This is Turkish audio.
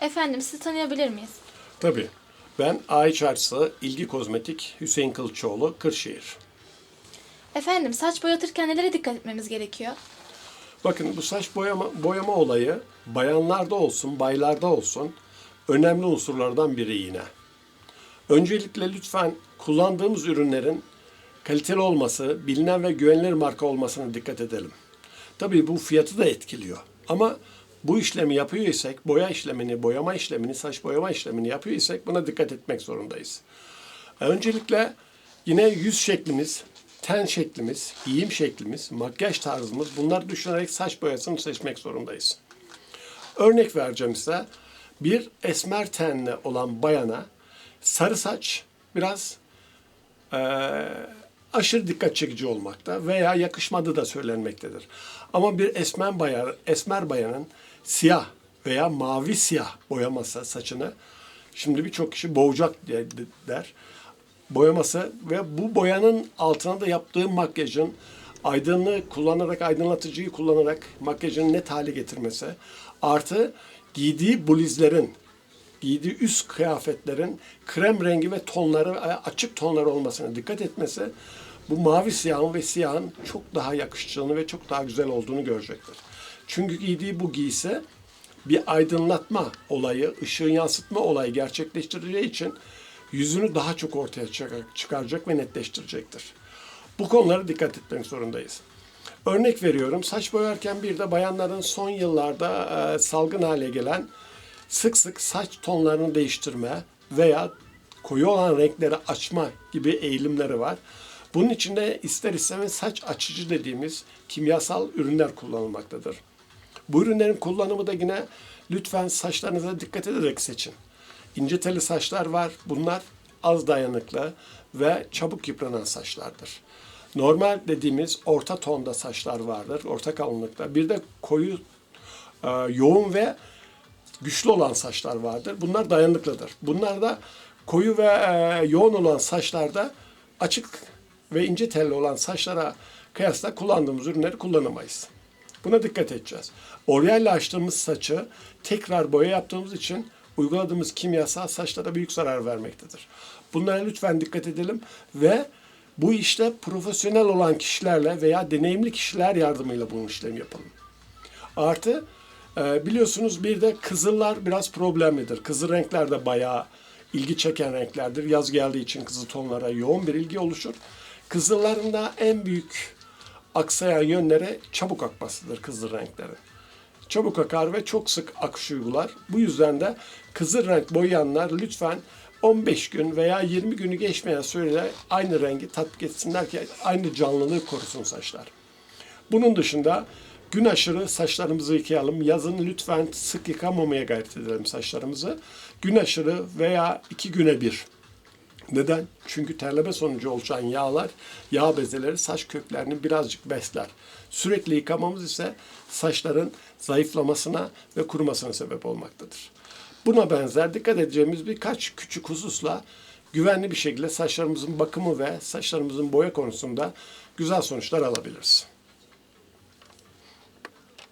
Efendim sizi tanıyabilir miyiz? Tabii. Ben Ay Çarşısı İlgi Kozmetik Hüseyin Kılıçoğlu Kırşehir. Efendim saç boyatırken nelere dikkat etmemiz gerekiyor? Bakın bu saç boyama, boyama olayı bayanlarda olsun, baylarda olsun önemli unsurlardan biri yine. Öncelikle lütfen kullandığımız ürünlerin kaliteli olması, bilinen ve güvenilir marka olmasına dikkat edelim. Tabii bu fiyatı da etkiliyor. Ama bu işlemi yapıyor isek, boya işlemini, boyama işlemini, saç boyama işlemini yapıyor isek buna dikkat etmek zorundayız. Öncelikle yine yüz şeklimiz, ten şeklimiz, giyim şeklimiz, makyaj tarzımız bunları düşünerek saç boyasını seçmek zorundayız. Örnek vereceğim size. Bir esmer tenli olan bayana sarı saç biraz eee, aşırı dikkat çekici olmakta veya yakışmadığı da söylenmektedir. Ama bir esmer bayan, esmer bayanın siyah veya mavi siyah boyaması saçını şimdi birçok kişi boğacak der. Boyaması ve bu boyanın altına da yaptığı makyajın aydınlığı kullanarak, aydınlatıcıyı kullanarak makyajını net hale getirmesi artı giydiği bluzlerin giydiği üst kıyafetlerin krem rengi ve tonları e, açık tonları olmasına dikkat etmesi bu mavi siyahın ve siyahın çok daha yakışacağını ve çok daha güzel olduğunu görecektir. Çünkü giydiği bu giysi bir aydınlatma olayı, ışığın yansıtma olayı gerçekleştireceği için yüzünü daha çok ortaya çıkar- çıkaracak ve netleştirecektir. Bu konulara dikkat etmek zorundayız. Örnek veriyorum saç boyarken bir de bayanların son yıllarda e, salgın hale gelen sık sık saç tonlarını değiştirme veya koyu olan renkleri açma gibi eğilimleri var. Bunun için de ister istemez saç açıcı dediğimiz kimyasal ürünler kullanılmaktadır. Bu ürünlerin kullanımı da yine lütfen saçlarınıza dikkat ederek seçin. İnce telli saçlar var. Bunlar az dayanıklı ve çabuk yıpranan saçlardır. Normal dediğimiz orta tonda saçlar vardır, orta kalınlıkta. Bir de koyu, e, yoğun ve güçlü olan saçlar vardır. Bunlar dayanıklıdır. Bunlar da koyu ve e, yoğun olan saçlarda açık ve ince telli olan saçlara kıyasla kullandığımız ürünleri kullanamayız. Buna dikkat edeceğiz. Oryalle açtığımız saçı tekrar boya yaptığımız için uyguladığımız kimyasal saçlara büyük zarar vermektedir. Bunlara lütfen dikkat edelim ve bu işte profesyonel olan kişilerle veya deneyimli kişiler yardımıyla bu işlemi yapalım. Artı e, biliyorsunuz bir de kızıllar biraz problemlidir. Kızıl renkler de bayağı ilgi çeken renklerdir. Yaz geldiği için kızıl tonlara yoğun bir ilgi oluşur. Kızılların da en büyük aksayan yönleri çabuk akmasıdır kızıl renklerin. Çabuk akar ve çok sık akış uygular. Bu yüzden de kızıl renk boyayanlar lütfen 15 gün veya 20 günü geçmeyen süreyle aynı rengi tatbik etsinler ki aynı canlılığı korusun saçlar. Bunun dışında gün aşırı saçlarımızı yıkayalım. Yazın lütfen sık yıkamamaya gayret edelim saçlarımızı. Gün aşırı veya iki güne bir. Neden? Çünkü terleme sonucu oluşan yağlar, yağ bezeleri saç köklerini birazcık besler. Sürekli yıkamamız ise saçların zayıflamasına ve kurumasına sebep olmaktadır. Buna benzer dikkat edeceğimiz birkaç küçük hususla güvenli bir şekilde saçlarımızın bakımı ve saçlarımızın boya konusunda güzel sonuçlar alabiliriz.